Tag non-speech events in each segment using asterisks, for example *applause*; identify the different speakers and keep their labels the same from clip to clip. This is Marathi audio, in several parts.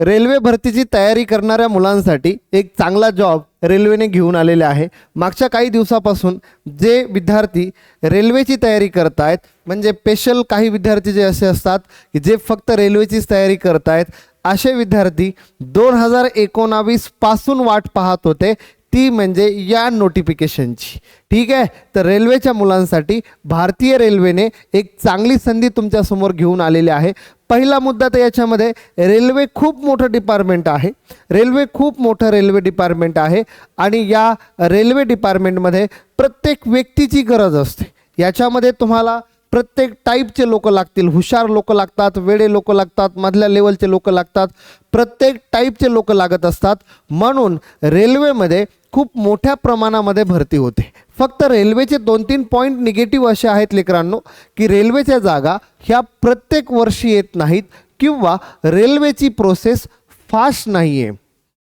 Speaker 1: रेल्वे भरतीची तयारी करणाऱ्या मुलांसाठी एक चांगला जॉब रेल्वेने घेऊन आलेले आहे. मागच्या काही दिवसापासून जे विद्यार्थी रेल्वेची तयारी करत आहेत म्हणजे स्पेशल काही विद्यार्थी जे असे असतात की जे फक्त रेल्वेचीच तयारी करत आहेत असे विद्यार्थी दोन हजार एकोणावीसपासून वाट पाहत होते. ती म्हणजे या नोटिफिकेशनची ठीक आहे? तर रेल्वेच्या मुलांसाठी भारतीय रेल्वेने एक चांगली संधी तुमच्यासमोर घेऊन आलेली आहे. पहिला मुद्दा तर याच्यामध्ये रेल्वे खूप मोठं डिपार्टमेंट आहे. रेल्वे खूप मोठं रेल्वे डिपार्टमेंट आहे आणि या रेल्वे डिपार्टमेंटमध्ये प्रत्येक व्यक्तीची गरज असते. याच्यामध्ये तुम्हाला प्रत्येक टाईपचे लोक लागतील. हुशार लोक लागतात वेडे लोक लागतात मधल्या लेवलचे लोक लागतात. प्रत्येक टाईपचे लोक लागत असतात. म्हणून रेल्वेमध्ये खूप मोठ्या प्रमाणामध्ये भरती होते. फक्त रेल्वेचे दोन तीन पॉईंट निगेटिव्ह असे आहेत लेकरांनो की रेल्वेच्या जागा ह्या प्रत्येक वर्षी येत नाहीत किंवा रेल्वेची प्रोसेस फास्ट नाही आहे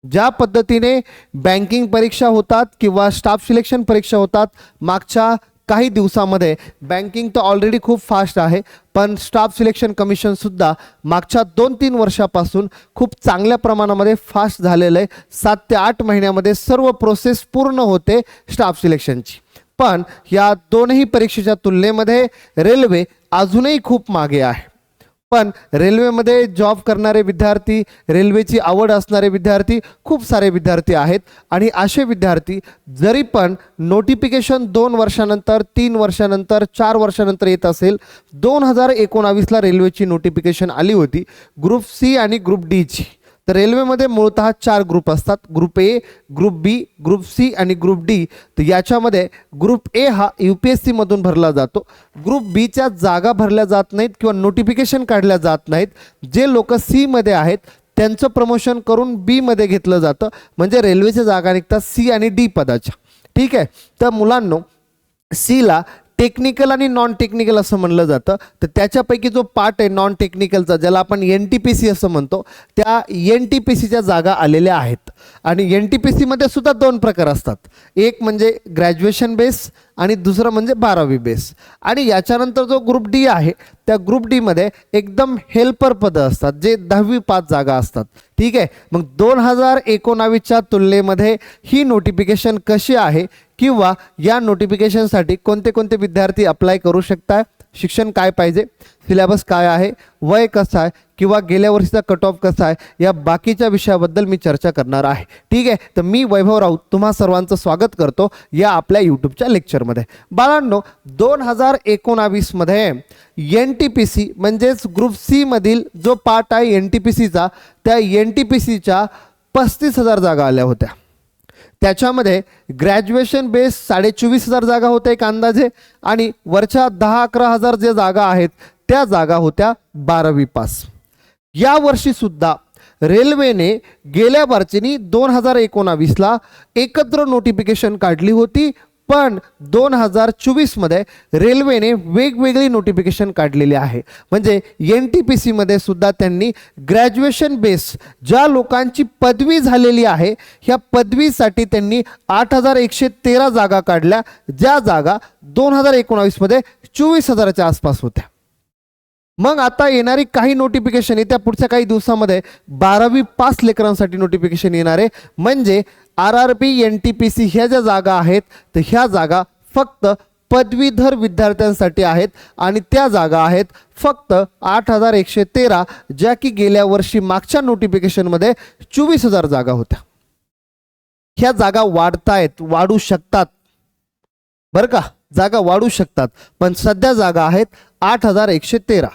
Speaker 1: ज्या पद्धतीने बँकिंग परीक्षा होतात किंवा स्टाफ सिलेक्शन परीक्षा होतात मागच्या काही दिवसामध्ये बँकिंग तर ऑलरेडी खूप फास्ट आहे पण स्टाफ सिलेक्शन कमिशनसुद्धा मागच्या दोन तीन वर्षापासून खूप चांगल्या प्रमाणामध्ये फास्ट झालेलं आहे. सात ते आठ महिन्यामध्ये सर्व प्रोसेस पूर्ण होते स्टाफ सिलेक्शनची पण या दोनही परीक्षेच्या तुलनेमध्ये रेल्वे अजूनही खूप मागे आहे. पण रेल्वेमध्ये जॉब करणारे विद्यार्थी रेल्वेची आवड असणारे विद्यार्थी खूप सारे विद्यार्थी आहेत. आणि असे विद्यार्थी जरी पण नोटिफिकेशन दोन वर्षानंतर तीन वर्षानंतर चार वर्षानंतर येत असेल दोन हजार एकोणावीसला रेल्वेची नोटिफिकेशन आली होती. ग्रुप सी आणि ग्रुप डीची तर रेल्वेमध्ये मूळतः चार ग्रुप असतात. Group A group B group C आणि ग्रुप डी तर याच्यामध्ये ग्रुप ए हा यू पी एस सीमधून भरला जातो. ग्रुप बीच्या जागा भरल्या जात नाहीत किंवा नोटिफिकेशन काढल्या जात नाहीत. जे लोक सीमध्ये आहेत त्यांचं प्रमोशन करून बीमध्ये घेतलं जातं. म्हणजे रेल्वेच्या जागा निघतात सी आणि डी पदाच्या. ठीक आहे? तर मुलांनो सीला टेक्निकल आणि नॉन टेक्निकल असं म्हणलं जातं. तर त्याच्यापैकी जो पार्ट आहे नॉन टेक्निकलचा ज्याला आपण एन टी पी सी असं म्हणतो त्या एन टी पी सीच्या जागा आलेल्या आहेत. आणि एन टी पी सीमध्ये सुद्धा दोन प्रकार असतात. एक म्हणजे ग्रॅज्युएशन बेस आणि दुसरं म्हणजे बारावी बेस आणि याच्यानंतर जो ग्रुप डी आहे त्या ग्रुप डीमध्ये एकदम हेल्पर पदं असतात जे दहावी पाच जागा असतात. ठीक आहे? मग दोन हजार एकोणावीसच्या तुलनेमध्ये ही नोटिफिकेशन कशी आहे? किंवा या नोटिफिकेशनसाठी कोणते कोणते विद्यार्थी अप्लाय करू शकताय शिक्षण काय पाहिजे? सिलेबस काय आहे? वय कसं आहे? किंवा गेल्या वर्षीचा कट ऑफ कसा आहे? या बाकीच्या विषयाबद्दल मी चर्चा करणार आहे. ठीक आहे? तर मी वैभव राऊत तुम्हा सर्वांचं स्वागत करतो या आपल्या यूट्यूबच्या लेक्चरमध्ये बाळांनो दोन हजार एकोणावीसमध्ये एन टी पी सी म्हणजेच ग्रुप सीमधील जो पार्ट आहे एन टी पी सीचा त्या एन टी पी सीच्या पस्तीस हजार जागा आल्या होत्या. त्याच्यामध्ये ग्रॅज्युएशन बेस साडेचोवीस हजार जागा होत्या एक अंदाजे आणि वरच्या दहा अकरा हजार जे जागा आहेत त्या जागा होत्या बारावी पास. या वर्षी सुद्धा रेल्वेने गेल्या वर्षीनी दोन हजार एकोणावीसला एकत्र नोटिफिकेशन काढली होती. पण दोन हजार चोवीसमध्ये रेल्वेने वेगवेगळी नोटिफिकेशन काढलेली आहे. म्हणजे एन टी पी सीमध्ये सुद्धा त्यांनी ग्रॅज्युएशन बेस ज्या लोकांची पदवी झालेली आहे ह्या पदवीसाठी त्यांनी आठ हजार एकशे तेरा जागा काढल्या. ज्या जागा दोन हजार एकोणावीसमध्ये चोवीस हजाराच्या आसपास होत्या. मग आता येणारी काही नोटिफिकेशन येत्या पुढच्या काही दिवसामध्ये बारावी पास लेकरांसाठी नोटिफिकेशन येणार आहे. म्हणजे R R B N T P C ह्या ज्या जागा आहेत तर ह्या जागा फक्त पदवीधर विद्यार्थ्यांसाठी आहेत. आणि त्या जागा आहेत फक्त आठ हजार एकशे तेरा ज्या की गेल्या वर्षी मागच्या नोटिफिकेशनमध्ये चोवीस हजार जागा होत्या. ह्या जागा वाढतायत वाढू शकतात. बरं का? जागा वाढू शकतात. पण सध्या जागा आहेत आठ हजार एकशे तेरा.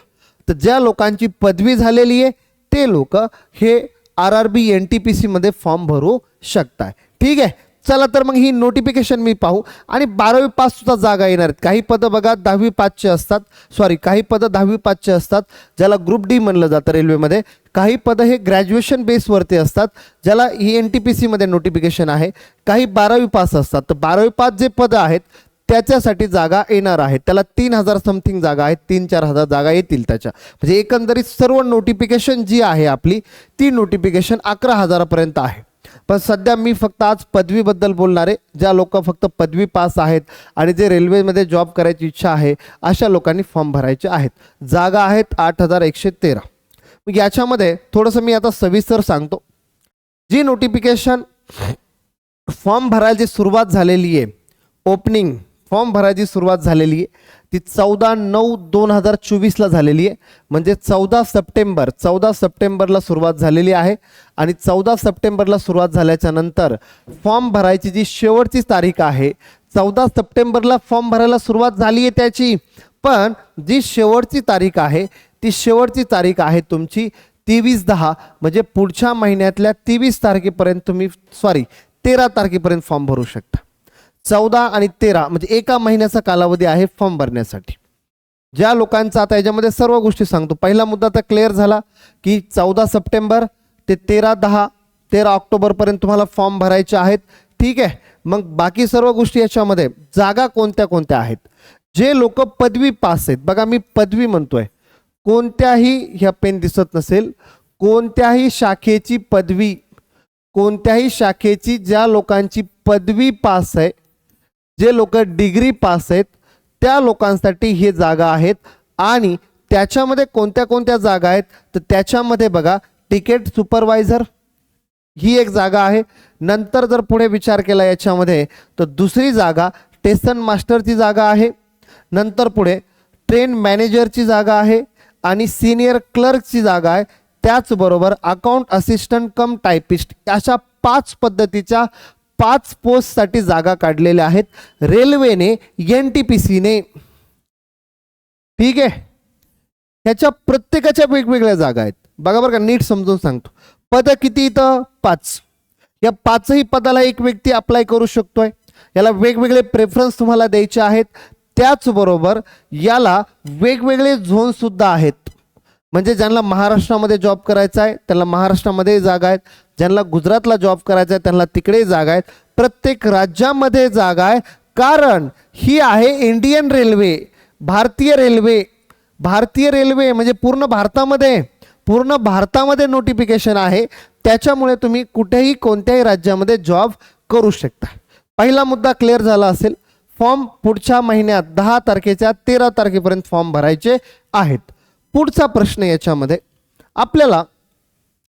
Speaker 1: तर ज्या लोकांची पदवी झालेली आहे ते लोक हे R R B N T P सीमध्ये फॉर्म भरू शकताय. ठीक आहे? चला तर मग ही नोटिफिकेशन मी पाहू. आणि बारावी पास सुद्धा जागा येणार आहेत. काही पदं बघा दहावी पाचचे असतात. सॉरी काही पदं दहावी पाचचे असतात ज्याला ग्रुप डी म्हणलं जातं रेल्वेमध्ये काही पदं हे ग्रॅज्युएशन बेसवरती असतात ज्याला ई एन टी पी सीमध्ये नोटिफिकेशन आहे. काही बारावी पास असतात. तर बारावी पाच जे पदं आहेत त्याच्यासाठी जागा येणार आहेत. त्याला तीन हजार समथिंग जागा आहेत तीन चार हजार जागा येतील त्याच्या. म्हणजे एकंदरीत सर्व नोटिफिकेशन जी आहे आपली ती नोटिफिकेशन अकरा हजारापर्यंत आहे. पण सध्या मी फक्त आज पदवीबद्दल बोलणार आहे. ज्या लोक फक्त पदवी पास आहेत आणि जे रेल्वेमध्ये जॉब करायची इच्छा आहे अशा लोकांनी फॉर्म भरायचे आहेत. जागा आहेत आठ हजार एकशे तेरा. मग याच्यामध्ये थोडंसं मी आता सविस्तर सांगतो. जी नोटिफिकेशन फॉर्म भरायची सुरुवात झालेली आहे ओपनिंग फॉर्म भरायची सुरुवात झालेली आहे. ती चौदा नऊ दोन हजार चोवीसला झालेली आहे. म्हणजे चौदा सप्टेंबर चौदा सप्टेंबरला सुरुवात झालेली आहे. आणि चौदा सप्टेंबरला सुरुवात झाल्याच्यानंतर फॉर्म भरायची जी शेवटची तारीख आहे चौदा सप्टेंबरला फॉर्म भरायला सुरुवात झाली आहे त्याची. पण जी शेवटची तारीख आहे ती शेवटची तारीख आहे तुमची तेवीस दहा म्हणजे पुढच्या महिन्यातल्या तेवीस तारखेपर्यंत तुम्ही सॉरी तेरा तारखेपर्यंत फॉर्म भरू शकता. चौदा आणि तेरा म्हणजे एका महिन्याचा कालावधी आहे फॉर्म भरण्यासाठी. ज्या लोकांचा आता याच्यामध्ये सर्व गोष्टी सांगतो. पहिला मुद्दा तर क्लिअर झाला की चौदा सप्टेंबर ते तेरा दहा तेरा ऑक्टोबरपर्यंत तुम्हाला फॉर्म भरायचे आहेत. ठीक आहे. मग बाकी सर्व गोष्टी याच्यामध्ये जागा कोणत्या कोणत्या आहेत? जे लोक पदवी पास आहेत बघा मी पदवी म्हणतोय. कोणत्याही ह्या पेन दिसत नसेल कोणत्याही शाखेची पदवी कोणत्याही शाखेची ज्या लोकांची पदवी पास आहे जे लोक डिग्री पास आहेत त्या लोकांसाठी हे जागा आहेत. आणि त्याच्यामध्ये कोणत्या कोणत्या जागा आहेत तर त्याच्यामध्ये बघा तिकीट सुपरवायझर ही एक जागा आहे. नंतर जर पुढे विचार केला याच्यामध्ये तर दुसरी जागा टेसन मास्टरची जागा आहे. नंतर पुढे ट्रेन मॅनेजरची जागा आहे आणि सिनियर क्लर्कची जागा आहे. त्याचबरोबर अकाउंट असिस्टंट कम टायपिस्ट अशा पाच पद्धतीच्या पाच पोस्टसाठी जागा काढलेल्या आहेत. रेल्वेने एन टी पी सीने ठीक आहे? ह्याच्या प्रत्येकाच्या वेगवेगळ्या जागा आहेत. बघा बरं का नीट समजून सांगतो. पद किती इथं? पाच. या पाचही पदाला एक व्यक्ती अप्लाय करू शकतोय. याला वेगवेगळे प्रेफरन्स तुम्हाला द्यायचे आहेत. त्याचबरोबर याला वेगवेगळे झोन सुद्धा आहेत. म्हणजे ज्यांना महाराष्ट्रामध्ये जॉब करायचा आहे त्यांना महाराष्ट्रामध्ये जागा आहेत. ज्यांना गुजरातला जॉब करायचा आहे त्यांना तिकडे जागा आहेत प्रत्येक राज्यामध्ये जागा आहे. कारण ही आहे इंडियन रेल्वे भारतीय रेल्वे भारतीय रेल्वे म्हणजे पूर्ण भारतामध्ये पूर्ण भारतामध्ये नोटिफिकेशन आहे. त्याच्यामुळे तुम्ही कुठेही कोणत्याही राज्यामध्ये जॉब करू शकता. पहिला मुद्दा क्लिअर झाला असेल. फॉर्म पुढच्या महिन्यात दहा तारखेच्या तेरा तारखेपर्यंत फॉर्म भरायचे आहेत. पुढचा प्रश्न याच्यामध्ये आपल्याला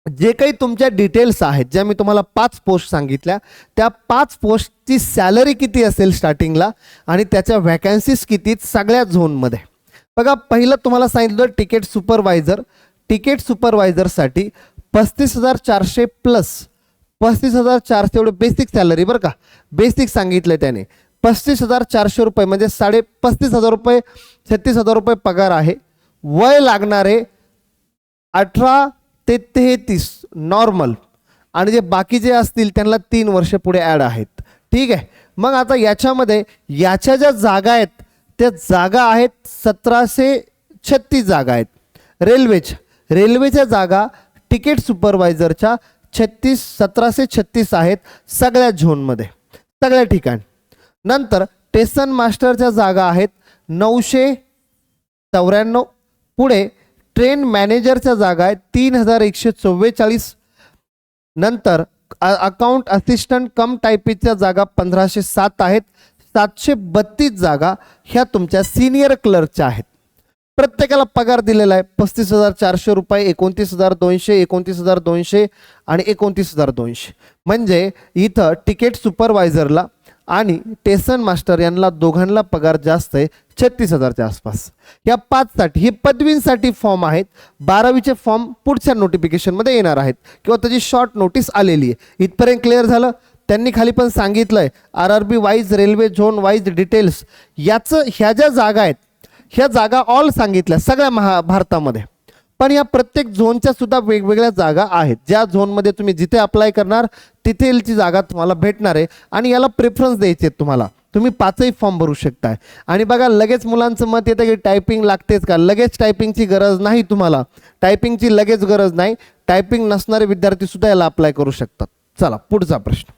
Speaker 1: जे काही तुमच्या डिटेल्स आहेत ज्या मी तुम्हाला पाच पोस्ट सांगितल्या त्या पाच पोस्टची सॅलरी किती असेल स्टार्टिंगला आणि त्याच्या व्हॅकन्सीज किती सगळ्या झोनमध्ये बघा पहिलं तुम्हाला सांगितलं तिकीट सुपरवायझर तिकीट सुपरवायझरसाठी पस्तीस हजार चारशे प्लस पस्तीस हजार चारशे एवढं बेसिक सॅलरी बरं का. बेसिक सांगितलं त्याने. पस्तीस हजार चारशे रुपये म्हणजे साडे पस्तीस हजार रुपये छत्तीस हजार रुपये पगार आहे. वय लागणारे अठरा तेहतीस नॉर्मल आणि जे बाकी जे असतील त्यांना तीन वर्ष पुढे ॲड आहेत. ठीक आहे? मग आता याच्यामध्ये याच्या ज्या जागा आहेत त्या जागा आहेत सतराशे छत्तीस जागा आहेत. रेल्वेच्या रेल्वेच्या जागा तिकीट सुपरवायझरच्या छत्तीस सतराशे छत्तीस आहेत सगळ्या झोनमध्ये सगळ्या ठिकाणी. नंतर टेसन मास्टरच्या जागा आहेत नऊशे चौऱ्याण्णव पुढे ट्रेन मॅनेजरच्या जागा आहेत. तीन हजार एकशे चव्वेचाळीस नंतर अकाउंट असिस्टंट कम टायपिंगच्या जागा पंधराशे सात आहेत. सातशे बत्तीस जागा ह्या तुमच्या सिनियर क्लर्कच्या आहेत. प्रत्येकाला पगार दिलेला आहे. पस्तीस हजार चारशे रुपये एकोणतीस हजार दोनशे एकोणतीस हजार दोनशे आणि एकोणतीस हजार दोनशे. म्हणजे इथं तिकीट सुपरवायझरला आणि टेसन मास्टर यांना दोघांना पगार जास्त आहे छत्तीस हजारच्या आसपास. या पाचसाठी हे पदवींसाठी फॉर्म आहेत. बारावीचे फॉर्म पुढच्या नोटिफिकेशनमध्ये येणार आहेत. किंवा त्याची शॉर्ट नोटीस आलेली आहे. इथपर्यंत क्लिअर झालं? त्यांनी खाली पण सांगितलं आहे R R B wise railway zone wise details याचं ह्या ज्या जागा आहेत ह्या जागा ऑल सांगितल्या सगळ्या महा भारतामध्ये. पण या प्रत्येक झोनच्या सुद्धा वेगवेगळ्या जागा आहेत. ज्या झोनमध्ये तुम्ही जिथे अप्लाय करणार तिथेची जागा तुम्हाला भेटणार आहे आणि याला प्रेफरन्स द्यायचे आहेत तुम्हाला. तुम्ही पाचही फॉर्म भरू शकताय. आणि बघा लगेच मुलांचं मत येतं की टायपिंग लागतेच का? लगेच टायपिंगची गरज नाही तुम्हाला. टायपिंगची लगेच गरज नाही. टायपिंग नसणारे विद्यार्थी सुद्धा याला अप्लाय करू शकतात. चला पुढचा प्रश्न.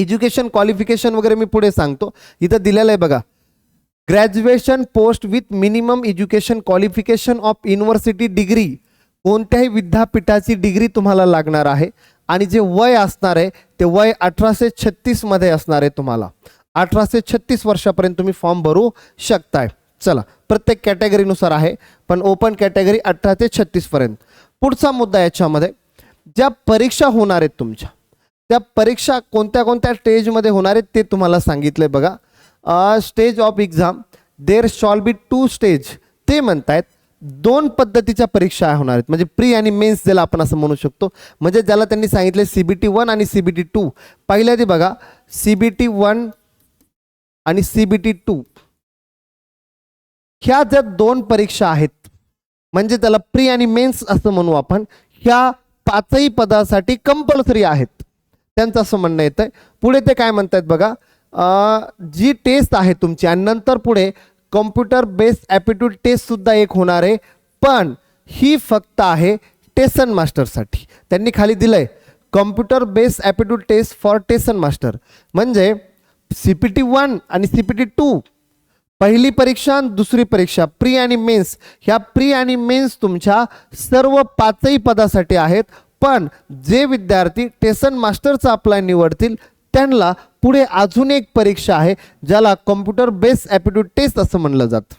Speaker 1: एज्युकेशन क्वालिफिकेशन वगैरे मी पुढे सांगतो. इथं दिलेलं आहे बघा. Graduation post with minimum education qualification of university degree कोणत्याही विद्यापीठाची डिग्री तुम्हाला लागणार आहे. आणि जे वय असणार आहे ते वय अठराशे छत्तीसमध्ये असणार आहे तुम्हाला. अठराशे छत्तीस वर्षापर्यंत तुम्ही फॉर्म भरू शकताय. चला प्रत्येक कॅटेगरीनुसार आहे पण ओपन कॅटेगरी अठरा ते छत्तीसपर्यंत पुढचा मुद्दा याच्यामध्ये ज्या परीक्षा होणार आहेत तुमच्या त्या परीक्षा कोणत्या कोणत्या स्टेजमध्ये होणार आहेत ते तुम्हाला सांगितलं बघा. Stage of exam there shall be two stage ते म्हणतायत दोन पद्धतीच्या परीक्षा होणार आहेत. म्हणजे प्री आणि मेन्स ज्याला आपण असं म्हणू शकतो. म्हणजे ज्याला त्यांनी सांगितले सी बी टी वन आणि सी बी टी टू पहिल्या ते बघा सी बी टी वन आणि सी बी टी टू ह्या ज्या दोन परीक्षा आहेत म्हणजे त्याला प्री आणि मेन्स असं म्हणू आपण ह्या पाचही पदासाठी कंपल्सरी आहेत. त्यांचं असं म्हणणं येतं पुढे ते काय म्हणतायत बघा जी टेस्ट आहे तुमची आणि नंतर पुढे कॉम्प्युटर बेस्ड ॲप्टिट्यूड टेस्टसुद्धा एक होणार आहे. पण ही फक्त आहे टेसन मास्टरसाठी त्यांनी खाली दिलं आहे computer based aptitude test for station master म्हणजे सी पी टी वन आणि सी पी टी टू पहिली परीक्षा आणि दुसरी परीक्षा प्री आणि मेन्स ह्या प्री आणि मेन्स तुमच्या सर्व पाचही पदासाठी आहेत. पण जे विद्यार्थी टेसन मास्टरचा अप्लाय निवडतील त्यांना पुढे अजून एक परीक्षा आहे ज्याला कॉम्प्युटर बेस्ड ॲप्टिट्यूड टेस्ट असं म्हणलं जातं.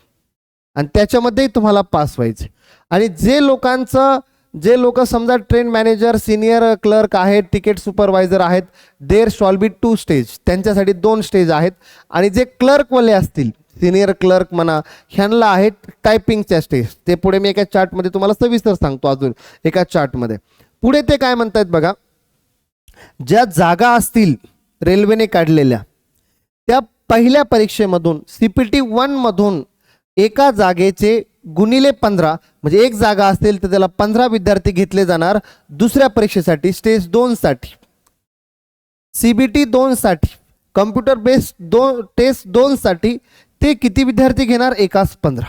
Speaker 1: आणि त्याच्यामध्ये तुम्हाला पास व्हायचे. आणि जे लोकांचं जे लोक समजा ट्रेन मॅनेजर सिनियर क्लर्क आहेत तिकीट सुपरवायझर आहेत there shall be two stage त्यांच्यासाठी दोन स्टेज आहेत. आणि जे क्लर्कवाले असतील सिनियर क्लर्क म्हणा ह्यांना आहेत टायपिंगच्या स्टेज ते पुढे मी एका चार्टमध्ये तुम्हाला सविस्तर सांगतो अजून एका चार्टमध्ये पुढे ते काय म्हणतायत बघा? ज्या जागा असतील रेल्वेने काढलेल्या. त्या पहिल्या परीक्षेमधून सी पी टी वनमधून एका जागेचे गुणिले पंधरा म्हणजे एक जागा असेल तर त्याला पंधरा विद्यार्थी घेतले जाणार दुसऱ्या परीक्षेसाठी स्टेज दोनसाठी सी बी टी दोनसाठी कम्प्युटर बेस्ड दोन टेस्ट दोनसाठी ते किती विद्यार्थी घेणार? एकाच पंधरा.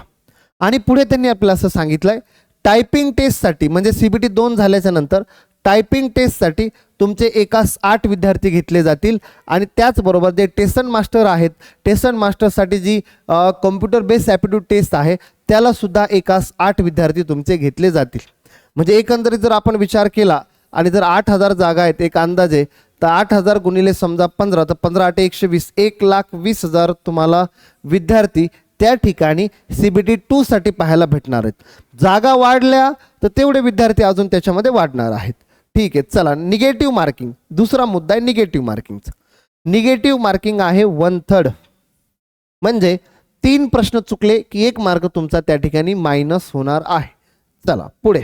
Speaker 1: आणि पुढे त्यांनी आपल्याला असं सांगितलं आहे टायपिंग टेस्टसाठी म्हणजे सी बी टी दोन झाल्याच्यानंतर टायपिंग टेस्टसाठी तुमचे एकास आठ विद्यार्थी घेतले जातील आणि त्याचबरोबर जे टेसन मास्टर आहेत टेसन मास्टरसाठी जी कॉम्प्युटर बेस्ड ॲप्टिट्यूड टेस्ट आहे त्यालासुद्धा एकास आठ विद्यार्थी तुमचे घेतले जातील. म्हणजे एकंदरीत जर आपण विचार केला आणि जर आठ हजार जागा आहेत एक अंदाजे तर आठ हजार गुणिले समजा पंधरा तर पंधरा आठ एकशे वीस एक लाख वीस हजार तुम्हाला विद्यार्थी त्या ठिकाणी सी बी टी टूसाठी पाहायला भेटणार आहेत. जागा वाढल्या तर तेवढे विद्यार्थी अजून त्याच्यामध्ये वाढणार आहेत. ठीक आहे चला. निगेटिव्ह मार्किंग दुसरा मुद्दा आहे निगेटिव्ह मार्किंगचा निगेटिव्ह मार्किंग आहे वन थर्ड म्हणजे तीन प्रश्न चुकले की एक मार्क तुमचा त्या ठिकाणी मायनस होणार आहे. चला पुढे.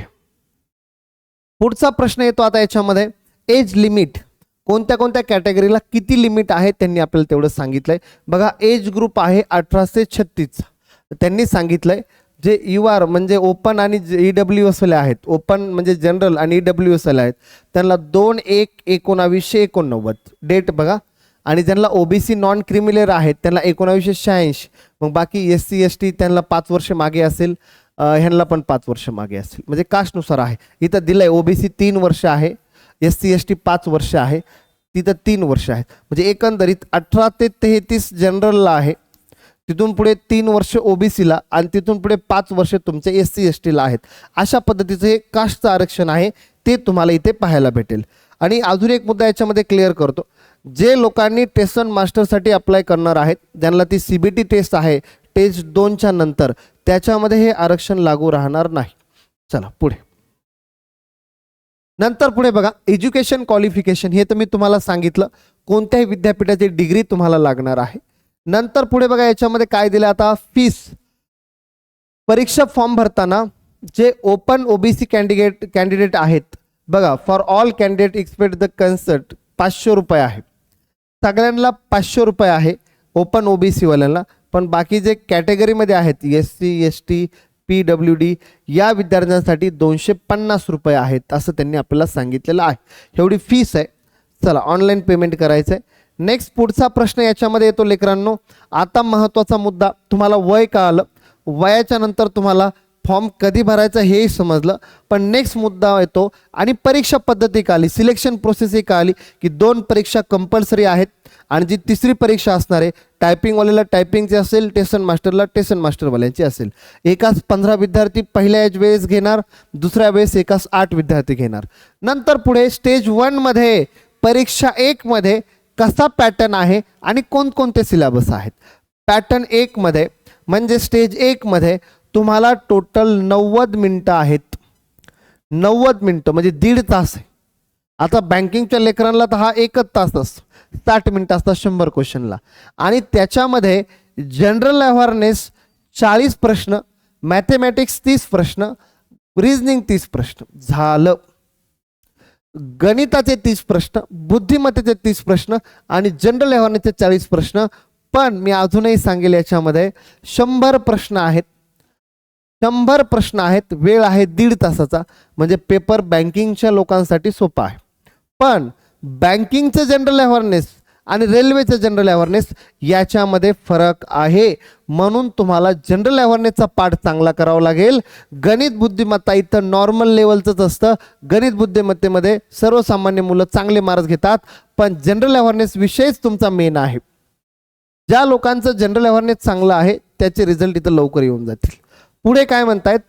Speaker 1: पुढचा प्रश्न येतो आता याच्यामध्ये. एज लिमिट कोणत्या कोणत्या कॅटेगरीला किती लिमिट आहे त्यांनी आपल्याला तेवढं सांगितलंय. बघा एज ग्रुप आहे अठराशे छत्तीस. त्यांनी सांगितलंय जे यू आर म्हणजे ओपन आणि ई डब्ल्यू एस वाले आहेत ओपन म्हणजे जनरल आणि ई डब्ल्यू एस वाले आहेत त्यांना दोन एक एकोणावीसशे एकोणनव्वद डेट बघा. आणि ज्यांना ओबीसी नॉन क्रिमिलेअर आहेत त्यांना एकोणावीसशे शहाऐंशी. मग बाकी एस सी एस टी त्यांना पाच वर्ष मागे असेल ह्यांना पण पाच वर्ष मागे असेल. म्हणजे कास्टनुसार आहे. इथं दिलं आहे ओबीसी तीन वर्ष आहे एस सी एस टी पाच वर्ष आहे तिथं तीन वर्ष आहेत. म्हणजे एकंदरीत अठरा ते तेहतीस जनरलला आहे तिथून पुढे तीन वर्ष ओबीसीला आणि तिथून पुढे पाच वर्ष तुमचे एस सी एस टीला आहेत. अशा पद्धतीचं हे कास्टचं आरक्षण आहे ते तुम्हाला इथे पाहायला भेटेल. आणि अजून एक मुद्दा याच्यामध्ये क्लिअर करतो. जे लोकांनी टेसन मास्टरसाठी अप्लाय करणार आहेत ज्यांना ती सी बी टी टेस्ट आहे टेस्ट दोनच्या नंतर त्याच्यामध्ये हे आरक्षण लागू राहणार नाही. चला पुढे. नंतर पुढे बघा एज्युकेशन क्वालिफिकेशन हे तर मी तुम्हाला सांगितलं. कोणत्याही विद्यापीठाची डिग्री तुम्हाला लागणार आहे. नंतर पुढे बघा याच्यामध्ये काय दिलं आता? फीस परीक्षा फॉर्म भरताना जे ओपन ओबीसी कॅन्डिडेट कॅन्डिडेट आहेत बघा for all candidate expect the concert पाचशे रुपये आहे. सगळ्यांना पाचशे रुपये आहे ओपन ओबीसीवाल्यांना पण बाकी जे कॅटेगरीमध्ये आहेत S C S T P W D या विद्यार्थ्यांसाठी दोनशे पन्नास रुपये आहेत असं त्यांनी आपल्याला सांगितलेलं आहे. एवढी फीस आहे. चला ऑनलाईन पेमेंट करायचं आहे नेक्स्ट पुढचा प्रश्न याच्यामध्ये येतो लेकरांनो. आता महत्त्वाचा मुद्दा तुम्हाला वय कळालं. वयाच्या नंतर तुम्हाला फॉर्म कधी भरायचा हेही समजलं. पण नेक्स्ट मुद्दा येतो आणि परीक्षा पद्धती का आली सिलेक्शन प्रोसेस ही का आली की दोन परीक्षा कंपल्सरी आहेत आणि जी तिसरी परीक्षा असणार आहे टायपिंगवाल्याला टायपिंगची असेल टेसन मास्टरला टेसन मास्टरवाल्यांची असेल. एकाच पंधरा विद्यार्थी पहिल्या वेळेस घेणार दुसऱ्या वेळेस एकाच आठ विद्यार्थी घेणार. नंतर पुढे स्टेज वनमध्ये परीक्षा एकमध्ये कसा पॅटर्न आहे आणि कोणकोणते सिलेबस आहेत? पॅटर्न एकमध्ये म्हणजे स्टेज एकमध्ये तुम्हाला टोटल नव्वद मिनटं आहेत. नव्वद मिनटं म्हणजे दीड तास आहे. आता बँकिंगच्या लेकरांना तर हा एकच तास असतो. साठ मिनटं असतात शंभर क्वेश्चनला आणि त्याच्यामध्ये जनरल अवेअरनेस चाळीस प्रश्न मॅथेमॅटिक्स तीस प्रश्न रिझनिंग तीस प्रश्न. झालं. गणिताचे तीस प्रश्न बुद्धिमत्तेचे तीस प्रश्न आणि जनरल अवेअरनेसचे चाळीस प्रश्न. पण मी अजूनही सांगेल याच्यामध्ये शंभर प्रश्न आहेत. शंभर प्रश्न आहेत वेळ आहे दीड तासाचा. म्हणजे पेपर बँकिंगच्या लोकांसाठी सोपा आहे. पण बँकिंगचं जनरल अवेअरनेस आणि रेल्वेचं जनरल अवेअरनेस याच्यामध्ये फरक आहे. म्हणून तुम्हाला जनरल अवेअरनेसचा पाठ चांगला करावा लागेल. गणित बुद्धिमत्ता इथं नॉर्मल लेवलचंच असतं. गणित बुद्धिमत्तेमध्ये सर्वसामान्य मुलं चांगले मार्क्स घेतात. पण जनरल अवेअरनेस विषयच तुमचा मेन आहे. ज्या लोकांचं जनरल अवेअरनेस चांगलं आहे त्याचे रिझल्ट इथं लवकर येऊन जातील. पुढे काय म्हणतायत?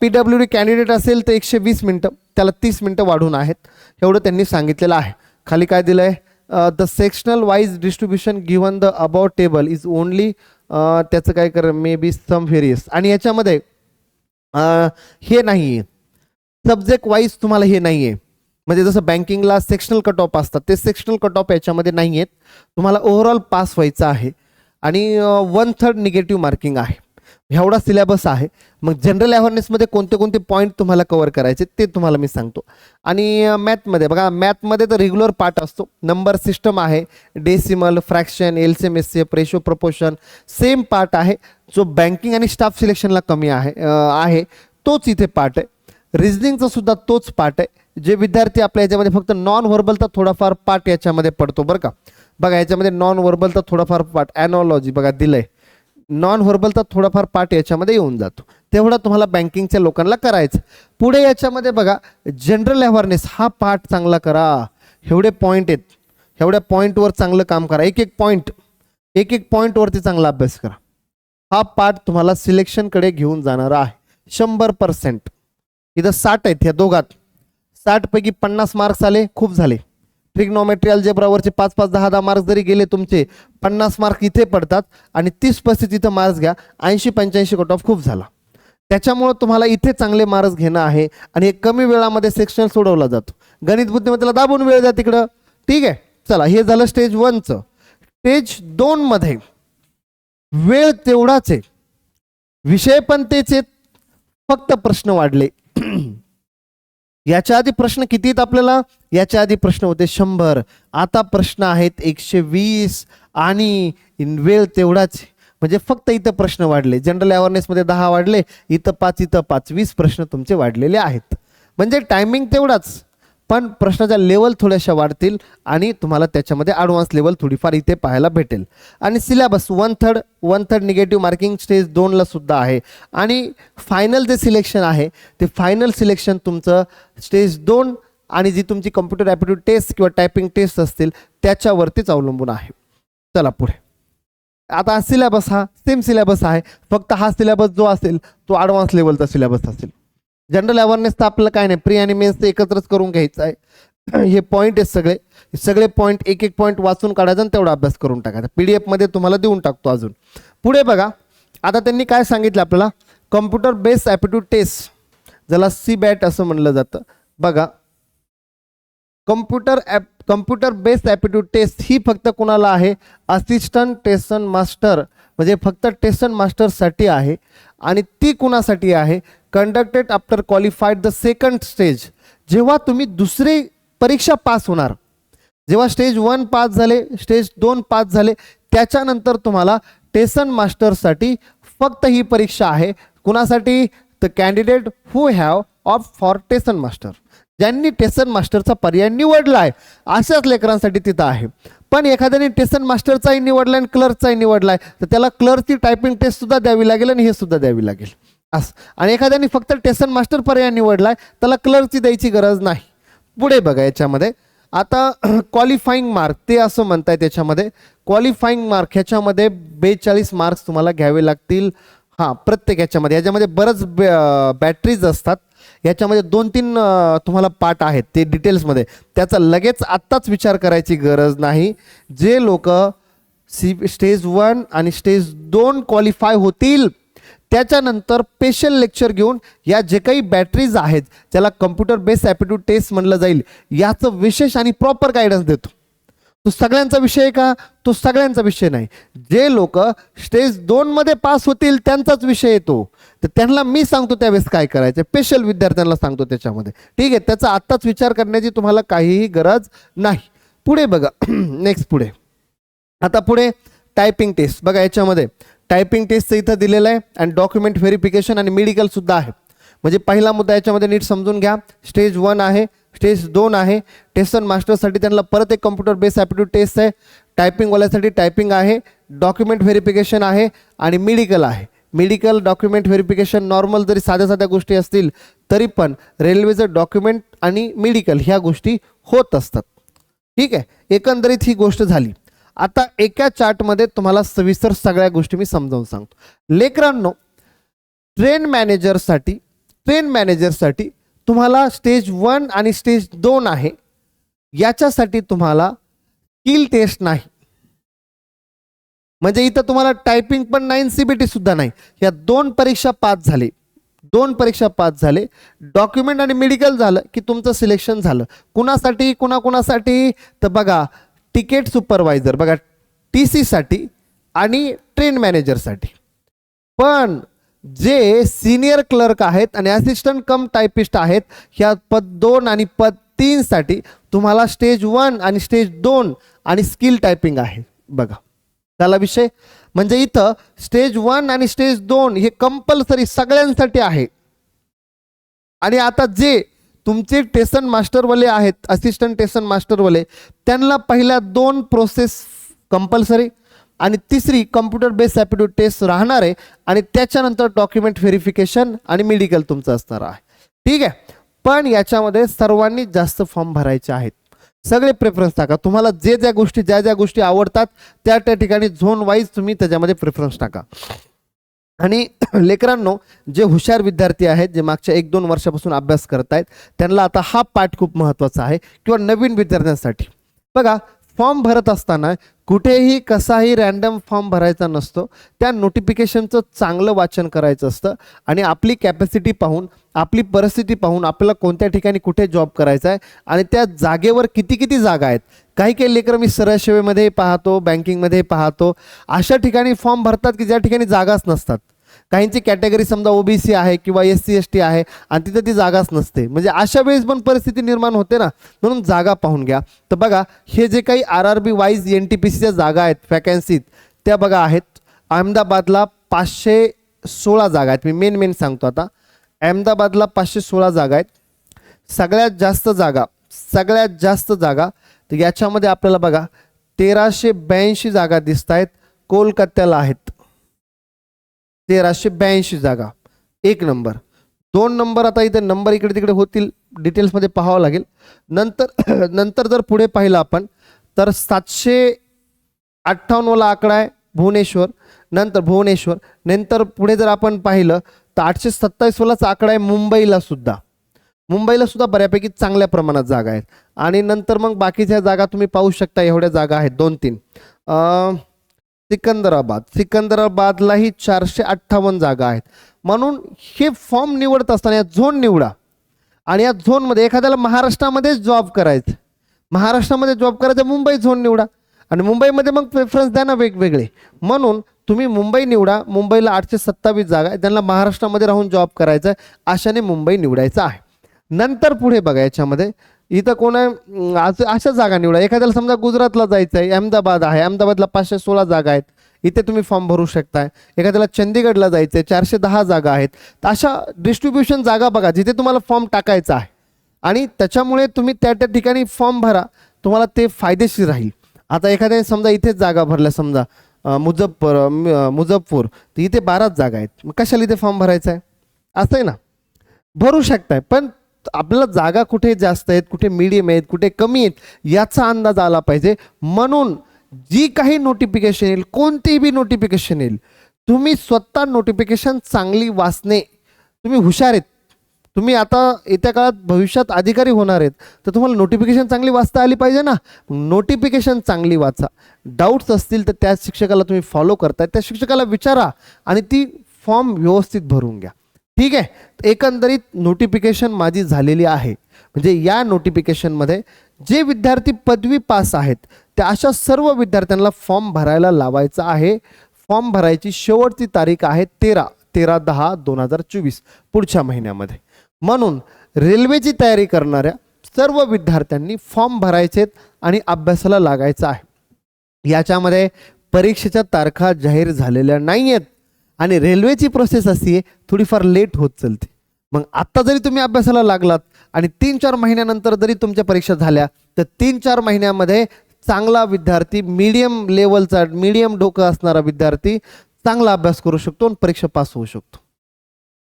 Speaker 1: पी डब्ल्यू डी कॅन्डिडेट असेल तर एकशे वीस मिनटं त्याला तीस मिनटं वाढून आहेत. एवढं त्यांनी सांगितलेलं आहे. खाली काय दिलं आहे the sectional wise distribution given the about table is only त्याचं काय कर मे बी सम व्हेरियस आणि याच्यामध्ये uh, हे नाही आहे सब्जेक्ट वाईज तुम्हाला हे नाही आहे म्हणजे जसं बँकिंगला सेक्शनल कट ऑफ असतात ते सेक्शनल कट ऑफ याच्यामध्ये नाही आहेत तुम्हाला ओव्हरऑल पास व्हायचं आहे. आणि वन थर्ड निगेटिव्ह मार्किंग आहे. एवढा सिलेबस आहे. मग जनरल अवेअरनेसमध्ये कोणते कोणते पॉईंट तुम्हाला कवर करायचे ते तुम्हाला मी सांगतो. आणि मॅथमध्ये बघा मॅथमध्ये तर रेग्युलर पार्ट असतो. नंबर सिस्टम आहे decimal fraction L C M S C ratio proportion same part आहे. जो बँकिंग आणि स्टाफ सिलेक्शनला कमी आहे आहे तोच इथे पार्ट आहे. रिजनिंगचा सुद्धा तोच पार्ट आहे. जे विद्यार्थी आपल्या याच्यामध्ये फक्त नॉन व्हर्बलचा थोडाफार पार्ट याच्यामध्ये पडतो बरं का. बघा याच्यामध्ये नॉन व्हर्बलचा थोडाफार पार्ट ॲनॉलॉजी बघा दिलं आहे नॉन व्हर्बलचा थोडाफार पार्ट याच्यामध्ये येऊन जातो. तेवढा तुम्हाला बँकिंगच्या लोकांना करायचं. पुढे याच्यामध्ये बघा जनरल अवेअरनेस हा पार्ट चांगला करा. एवढे पॉईंट आहेत. एवढ्या पॉईंटवर चांगलं काम करा. एक एक पॉईंट एक एक पॉईंटवरती चांगला अभ्यास करा. हा पार्ट तुम्हाला सिलेक्शनकडे घेऊन जाणारा आहे. शंभर पर्सेंट इथं साठ आहेत ह्या दोघात. साठपैकी पन्नास मार्क्स आले खूप झाले. ट्रिग्नॉमेट्री अल्जेब्रावरचे पाच पाच दहा दहा मार्क्स जरी गेले तुमचे पन्नास मार्क इथे पडतात आणि तीस पस्तीस इथं मार्क्स घ्या ऐंशी पंच्याऐंशी कट ऑफ खूप झाला. त्याच्यामुळं तुम्हाला इथे चांगले मार्क्स घेणं आहे आणि एक कमी वेळामध्ये सेक्शन सोडवला जातो. गणित बुद्धिमत्तेला दाबून वेळ द्या तिकडं. ठीक आहे? चला हे झालं स्टेज वनचं स्टेज दोनमध्ये वेळ तेवढाच आहे. विषय पण तेच आहेत. फक्त प्रश्न वाढले. याच्या आधी प्रश्न किती आहेत आपल्याला? याच्या आधी प्रश्न होते शंभर. आता प्रश्न आहेत एकशे वीस आणि इन- वेळ तेवढाच म्हणजे फक्त इथं प्रश्न वाढले. जनरल अवेअरनेसमध्ये दहा वाढले इथं पाच इथं पाच. वीस प्रश्न तुमचे वाढलेले आहेत. म्हणजे टायमिंग तेवढाच. पण प्रश्नाच्या लेवल थोड्याशा वाढतील आणि तुम्हाला त्याच्यामध्ये ॲडव्हान्स लेवल थोडीफार इथे पाहायला भेटेल. आणि syllabus one third one third negative marking stage दोनला सुद्धा आहे. आणि फायनल जे सिलेक्शन आहे ते फायनल सिलेक्शन तुमचं स्टेज दोन आणि जी तुमची कम्प्युटर ॲप्टिट्यूड टेस्ट किंवा टायपिंग टेस्ट असतील त्याच्यावरतीच अवलंबून आहे. चला पुढे. आता सिलेबस हा सेम सिलेबस आहे. फक्त हा सिलेबस जो असेल तो ॲडव्हान्स लेवलचा सिलेबस असेल. जनरल अवेअरनेस तर आपल्याला काय नाही. प्री आणि मेन्स एकत्रच करून घ्यायचं आहे. *clears throat* हे पॉईंट आहेत सगळे. सगळे पॉईंट एक एक पॉईंट वाचून काढायचा आणि तेवढा अभ्यास करून टाकायचा. पी डी एफमध्ये तुम्हाला देऊन टाकतो अजून. पुढे बघा. आता त्यांनी काय सांगितलं आपल्याला? कम्प्युटर बेस्ड ॲप्टिट्यूड टेस्ट ज्याला सी बॅट असं म्हणलं जातं. बघा. Computer app computer based aptitude test ही फक्त कुणाला आहे? असिस्टंट टेस्टन मास्टर म्हणजे फक्त टेस्टन मास्टरसाठी आहे. आणि ती कुणासाठी आहे? Conducted after qualified the second stage जेव्हा तुम्ही दुसरी परीक्षा पास होणार जेव्हा स्टेज वन पास झाले स्टेज दोन पास झाले त्याच्यानंतर तुम्हाला टेसन मास्टरसाठी फक्त ही परीक्षा आहे. कुणासाठी? The candidate who have of for station master ज्यांनी टेसन मास्टरचा पर्याय निवडला आहे अशाच लेकरांसाठी तिथं आहे. पण एखाद्याने टेसन मास्टरचाही निवडला आणि क्लर्कचाही निवडला आहे तर त्याला क्लर्कची टायपिंग टेस्टसुद्धा द्यावी लागेल आणि हे सुद्धा द्यावी लागेल. असं. आणि एखाद्याने फक्त टेसन मास्टर पर्याय निवडला आहे त्याला क्लर्कची द्यायची गरज नाही. पुढे बघा याच्यामध्ये. आता *clears throat* क्वालिफाईंग मार्क ते असं म्हणताय त्याच्यामध्ये क्वालिफाईंग मार्क ह्याच्यामध्ये बेचाळीस मार्क्स तुम्हाला घ्यावे लागतील. हां प्रत्येक याच्यामध्ये याच्यामध्ये बरंच बॅटरीज असतात. याच्यामध्ये दोन तीन तुम्हाला पार्ट आहेत ते डिटेल्समध्ये. त्याचा लगेच आत्ताच विचार करायची गरज नाही. जे लोक सी स्टेज वन आणि स्टेज दोन क्वालिफाय होतील त्याच्यानंतर स्पेशल लेक्चर घेऊन या जे काही बॅटरीज आहेत ज्याला कम्प्युटर बेस्ड ॲप्टिट्यूड टेस्ट म्हणलं जाईल. याचं विशेष आणि प्रॉपर गायडन्स देतो. तो सगळ्यांचा विषय आहे का? तो सगळ्यांचा विषय नाही. जे लोक स्टेज दोनमध्ये पास होतील त्यांचाच विषय येतो. तर त्यांना मी सांगतो त्यावेळेस काय करायचं. स्पेशल विद्यार्थ्यांना सांगतो त्याच्यामध्ये. ठीक आहे? त्याचा आत्ताच विचार करण्याची तुम्हाला काहीही गरज नाही. पुढे बघा. *clears throat* नेक्स्ट पुढे. आता पुढे टायपिंग टेस्ट बघा याच्यामध्ये. टायपिंग टेस्टचं इथं दिलेलं आहे आणि डॉक्युमेंट व्हेरिफिकेशन आणि मेडिकलसुद्धा आहे. म्हणजे पहिला मुद्दा याच्यामध्ये नीट समजून घ्या. स्टेज वन आहे. टेस्ट दोन आहे. टेस्ट अँड मास्टरसाठी त्यांना परत एक कम्प्युटर बेस्ड ॲप्टिट्यूड टेस्ट आहे. टायपिंगवाल्यासाठी टायपिंग आहे. डॉक्युमेंट व्हेरिफिकेशन आहे आणि मेडिकल आहे. मेडिकल डॉक्युमेंट व्हेरिफिकेशन नॉर्मल जरी साध्या साध्या गोष्टी असतील तरी पण रेल्वेचं डॉक्युमेंट आणि मेडिकल ह्या गोष्टी होत असतात. ठीक आहे? एकंदरीत ही गोष्ट झाली. आता एका चार्टमध्ये तुम्हाला सविस्तर सगळ्या गोष्टी मी समजावून सांगतो. लेकरांनो ट्रेन मॅनेजरसाठी ट्रेन मॅनेजरसाठी तुम्हाला स्टेज वन आणि स्टेज दोन आहे. याच्यासाठी तुम्हाला स्किल टेस्ट नाही. म्हणजे इथं तुम्हाला टायपिंग पण नाही सी बी टी सुद्धा नाही. या दोन परीक्षा पास झाले. दोन परीक्षा पास झाले. डॉक्युमेंट आणि मेडिकल झालं की तुमचं सिलेक्शन झालं. कुणासाठी कुणाकुणासाठी? तर बघा तिकीट सुपरवायझर बघा टी सीसाठी आणि ट्रेन मॅनेजरसाठी पण जे सिनियर क्लर्क आहेत आणि असिस्टंट कम टायपिस्ट आहेत ह्या पद दोन आणि पद तीनसाठी तुम्हाला स्टेज वन आणि स्टेज दोन आणि स्किल टायपिंग आहे. बघा. त्याला विषय. म्हणजे इथं स्टेज वन आणि स्टेज दोन हे कंपल्सरी सगळ्यांसाठी आहे. आणि आता जे तुमचे टेसन मास्टरवाले आहेत असिस्टंट टेसन मास्टरवाले त्यांना पहिल्या दोन प्रोसेस कंपल्सरी आणि तिसरी कम्प्युटर बेस्ड ॲप्टिट्यूड टेस्ट राहणार आहे. आणि त्याच्यानंतर डॉक्युमेंट व्हेरिफिकेशन आणि मेडिकल तुमचं असणार आहे. ठीक आहे? पण याच्यामध्ये सर्वांनी जास्त फॉर्म भरायचे आहेत. सगळे प्रेफरन्स टाका. तुम्हाला जे ज्या गोष्टी ज्या ज्या गोष्टी आवडतात त्या त्या ठिकाणी झोन वाईज तुम्ही त्याच्यामध्ये प्रेफरन्स टाका. आणि लेकरांनो जे हुशार विद्यार्थी आहेत जे मागच्या एक दोन वर्षापासून अभ्यास करत आहेत त्यांना आता हा पाठ खूप महत्त्वाचा आहे. किंवा नवीन विद्यार्थ्यांसाठी. बघा फॉर्म भरत असताना कुठेही कसाही रॅन्डम फॉर्म भरायचा नसतो. त्या नोटिफिकेशनचं चांगलं वाचन करायचं असतं. आणि आपली कॅपॅसिटी पाहून आपली परिस्थिती पाहून आपल्याला कोणत्या ठिकाणी कुठे जॉब करायचा आहे आणि त्या जागेवर किती किती जागा आहेत. काही काही लेकरं मी सरळ सेवेमध्ये पाहतो बँकिंगमध्ये पाहतो. अशा ठिकाणी फॉर्म भरतात की ज्या ठिकाणी जागाच नसतात. काहींची कॅटेगरी समजा ओबीसी आहे किंवा एस सी एस टी आहे आणि तिथं ती जागाच नसते. म्हणजे अशा वेळेस पण परिस्थिती निर्माण होते ना म्हणून जागा पाहून घ्या. तर बघा हे जे काही R R B wise N T P सीच्या जागा आहेत वॅकन्सीत त्या बघा आहेत. अहमदाबादला पाचशे सोळा जागा आहेत. मी मेन मेन सांगतो आता. अहमदाबादला पाचशे सोळा जागा आहेत. सगळ्यात जास्त जागा सगळ्यात जास्त जागा तर याच्यामध्ये आपल्याला बघा तेराशे ब्याऐंशी जागा दिसत आहेत कोलकात्याला आहेत. तेराशे ब्याऐंशी जागा. एक नंबर. दोन नंबर आता इथे नंबर इकडे तिकडे होतील डिटेल्समध्ये पाहावं लागेल. नंतर *clears throat* नंतर जर पुढे पाहिलं आपण तर सातशे अठ्ठावन्नवाला आकडा आहे भुवनेश्वर. नंतर भुवनेश्वर. नंतर पुढे जर आपण पाहिलं तर आठशे सत्तावीसवालाच आकडा आहे मुंबईला सुद्धा. मुंबईला सुद्धा बऱ्यापैकी चांगल्या प्रमाणात जागा आहेत. आणि नंतर मग बाकीच्या जागा तुम्ही पाहू शकता एवढ्या जागा आहेत दोन तीन सिकंदराबाद. सिकंदराबादलाही चारशे अठ्ठावन्न जागा आहेत. म्हणून हे फॉर्म निवडत असताना या झोन निवडा. आणि या झोनमध्ये एखाद्याला महाराष्ट्रामध्येच जॉब करायचं. महाराष्ट्रामध्ये जॉब करायचं मुंबई झोन निवडा. आणि मुंबईमध्ये मग प्रेफरन्स द्या ना वेगवेगळे. म्हणून तुम्ही मुंबई निवडा. मुंबईला आठशे सत्तावीस जागा आहे त्यांना महाराष्ट्रामध्ये राहून जॉब करायचा आहे अशाने मुंबई निवडायचं आहे. नंतर पुढे बघा याच्यामध्ये. इथं कोण आहे? आज अशा जागा निवडा. एखाद्याला समजा गुजरातला जायचं आहे अहमदाबाद आहे. अहमदाबादला पाचशे सोळा जागा आहेत. इथे तुम्ही फॉर्म भरू शकताय. एखाद्याला चंदीगडला जायचं आहे चारशे दहा जागा आहेत. तर अशा डिस्ट्रीब्युशन जागा बघा जिथे तुम्हाला फॉर्म टाकायचा आहे. आणि त्याच्यामुळे तुम्ही त्या त्या ठिकाणी फॉर्म भरा. तुम्हाला ते फायदेशीर राहील. आता एखाद्याने समजा इथेच जागा भरल्या समजा मुजफ्फर मुझफ्फर तर इथे बाराच जागा आहेत. मग कशाला इथे फॉर्म भरायचा आहे असं आहे ना? भरू शकताय. पण आपल्याला जागा कुठे जास्त आहेत कुठे मीडियम आहेत कुठे कमी आहेत याचा अंदाज आला पाहिजे. म्हणून जी काही नोटिफिकेशन येईल कोणतीही बी नोटिफिकेशन येईल तुम्ही स्वतः नोटिफिकेशन चांगली वाचणे तुम्ही हुशार आहेत. तुम्ही आता येत्या काळात भविष्यात अधिकारी होणार आहेत तर तुम्हाला नोटिफिकेशन चांगली वाचता आली पाहिजे ना? नोटिफिकेशन चांगली वाचा. डाऊट्स असतील तर त्या शिक्षकाला तुम्ही फॉलो करताय त्या शिक्षकाला विचारा आणि ती फॉर्म व्यवस्थित भरून घ्या. ठीक आहे? एकंदरीत नोटिफिकेशन माझी झालेली आहे. म्हणजे या नोटिफिकेशनमध्ये जे विद्यार्थी पदवी पास आहेत त्या अशा सर्व विद्यार्थ्यांना फॉर्म भरायला लावायचा आहे. फॉर्म भरायची शेवटची तारीख आहे तेरा तेरा दहा दोन हजार चोवीस पुढच्या महिन्यामध्ये. म्हणून रेल्वेची तयारी करणाऱ्या सर्व विद्यार्थ्यांनी फॉर्म भरायचेत आणि अभ्यासाला लागायचं आहे. याच्यामध्ये परीक्षेच्या तारखा जाहीर झालेल्या नाही आहेत आणि रेल्वेची प्रोसेस अशी आहे थोडीफार लेट होत चालते. मग आत्ता जरी तुम्ही अभ्यासाला लागलात आणि तीन चार महिन्यानंतर जरी तुमच्या परीक्षा झाल्या तर तीन चार महिन्यामध्ये चांगला विद्यार्थी मीडियम लेवलचा मीडियम डोकं असणारा विद्यार्थी चांगला अभ्यास करू शकतो आणि परीक्षा पास होऊ शकतो.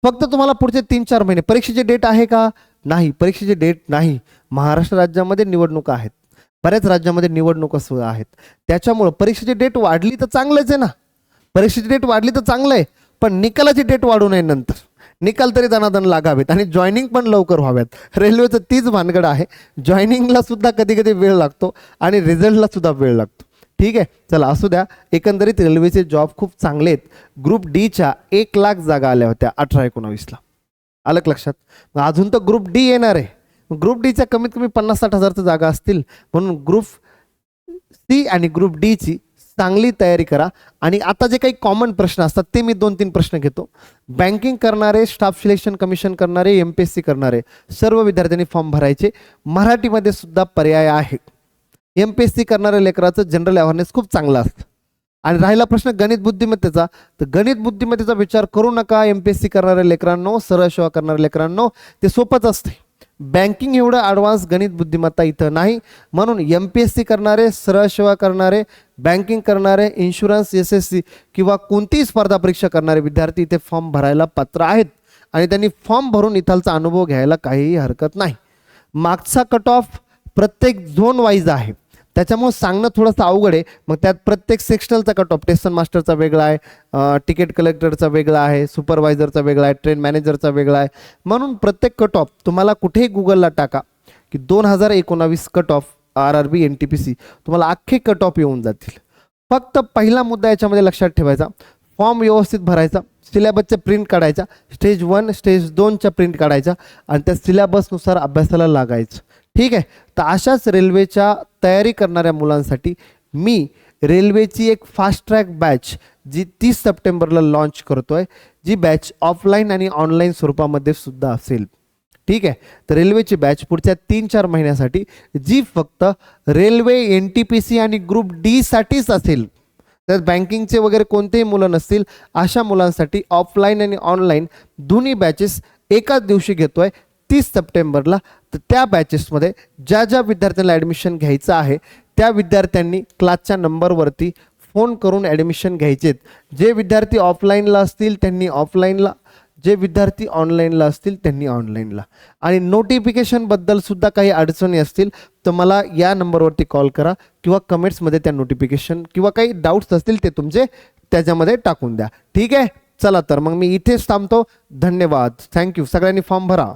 Speaker 1: फक्त तुम्हाला पुढचे तीन चार महिने परीक्षेची डेट आहे का? नाही. परीक्षेची डेट नाही. महाराष्ट्र राज्यामध्ये निवडणुका आहेत. बऱ्याच राज्यामध्ये निवडणुका सुद्धा आहेत. त्याच्यामुळं परीक्षेची डेट वाढली तर चांगलंच आहे ना. परीक्षेची डेट वाढली तर चांगलं आहे पण निकालाची डेट वाढू नये नंतर. निकाल तरी दणादण लागावेत आणि जॉईनिंग पण लवकर व्हाव्यात रेल्वेचं तीच भानगड आहे. जॉईनिंगला सुद्धा कधी कधी वेळ लागतो आणि रिझल्टला सुद्धा वेळ लागतो. ठीक आहे चला असू द्या. एकंदरीत रेल्वेचे जॉब खूप चांगले आहेत. ग्रुप डीच्या एक लाख जागा आल्या होत्या अठरा एकोणावीसला. आलं लक्षात? मग अजून तर ग्रुप डी येणार आहे. ग्रुप डीच्या कमीत कमी पन्नास साठ हजारच्या जागा असतील. म्हणून ग्रुप सी आणि ग्रुप डीची चांगली तयारी करा. आणि आता जे काही कॉमन प्रश्न असतात ते मी दोन तीन प्रश्न घेतो. बँकिंग करणारे स्टाफ सिलेक्शन कमिशन करणारे एम पी एस सी करणारे सर्व विद्यार्थ्यांनी फॉर्म भरायचे. मराठीमध्ये सुद्धा पर्याय आहे एम पी एस सी करणाऱ्या लेकराचं जनरल अवेअरनेस खूप चांगला असतं. आणि राहिला प्रश्न गणित बुद्धिमत्तेचा. तर गणित बुद्धिमत्तेचा विचार करू नका एम पी एस सी करणाऱ्या लेकरांनो सरळ सेवा करणाऱ्या लेकरांनो. ते सोपंच असते बँकिंग एवढं ॲडव्हान्स गणित बुद्धिमत्ता इथं नाही. म्हणून एम पी एस सी करणारे सरळ सेवा करणारे बँकिंग करणारे इन्शुरन्स एस एस सी किंवा कोणतीही स्पर्धा परीक्षा करणारे विद्यार्थी इथे फॉर्म भरायला पात्र आहेत. आणि त्यांनी फॉर्म भरून इथालचा अनुभव घ्यायला काहीही हरकत नाही. मागचा कट ऑफ प्रत्येक झोन वाईज आहे. त्याच्यामुळे सांगणं थोडंसं अवघड आहे. मग त्यात प्रत्येक सेक्शनलचा कट ऑफ टेस्टन मास्टरचा वेगळा आहे तिकीट कलेक्टरचा वेगळा आहे सुपरवायझरचा वेगळा आहे ट्रेन मॅनेजरचा वेगळा आहे. म्हणून प्रत्येक कट ऑफ तुम्हाला कुठेही गुगलला टाका की दोन हजार एकोणावीस cut off R R B N T P C तुम्हाला अख्खे कट ऑफ येऊन जातील. फक्त पहिला मुद्दा याच्यामध्ये लक्षात ठेवायचा. फॉर्म व्यवस्थित भरायचा. सिलेबसच्या प्रिंट काढायचा. स्टेज वन स्टेज दोनच्या प्रिंट काढायचा. आणि त्या सिलेबसनुसार अभ्यासाला लागायचं. ठीक आहे? तर अशाच रेल्वेच्या तयारी करणाऱ्या मुलांसाठी मी रेल्वेची एक फास्ट ट्रॅक बॅच जी तीस सप्टेंबरला लॉन्च करतो आहे जी बॅच ऑफलाईन आणि ऑनलाईन स्वरूपामध्ये सुद्धा असेल. ठीक आहे? तर रेल्वेची बॅच पुढच्या तीन चार महिन्यासाठी जी फक्त railway N T P C आणि ग्रुप डीसाठीच असेल. तर बँकिंगचे वगैरे कोणतेही मुलं नसतील अशा मुलांसाठी ऑफलाईन आणि ऑनलाईन दोन्ही बॅचेस एकाच दिवशी घेतो आहे तीस सप्टेंबरला तर त्या बॅचेसमध्ये ज्या ज्या विद्यार्थ्यांना ॲडमिशन घ्यायचं आहे त्या विद्यार्थ्यांनी क्लासच्या नंबरवरती फोन करून ॲडमिशन घ्यायचेत. जे विद्यार्थी ऑफलाईनला असतील त्यांनी ऑफलाईनला जे विद्यार्थी ऑनलाईनला असतील त्यांनी ऑनलाईनला आणि नोटिफिकेशनबद्दल सुद्धा काही अडचणी असतील तर मला या नंबरवरती कॉल करा किंवा कमेंट्समध्ये त्या नोटिफिकेशन किंवा काही डाऊट्स असतील ते तुमचे त्याच्यामध्ये टाकून द्या. ठीक आहे? चला तर मग मी इथेच थांबतो. धन्यवाद. थँक्यू सगळ्यांनी फॉर्म भरा.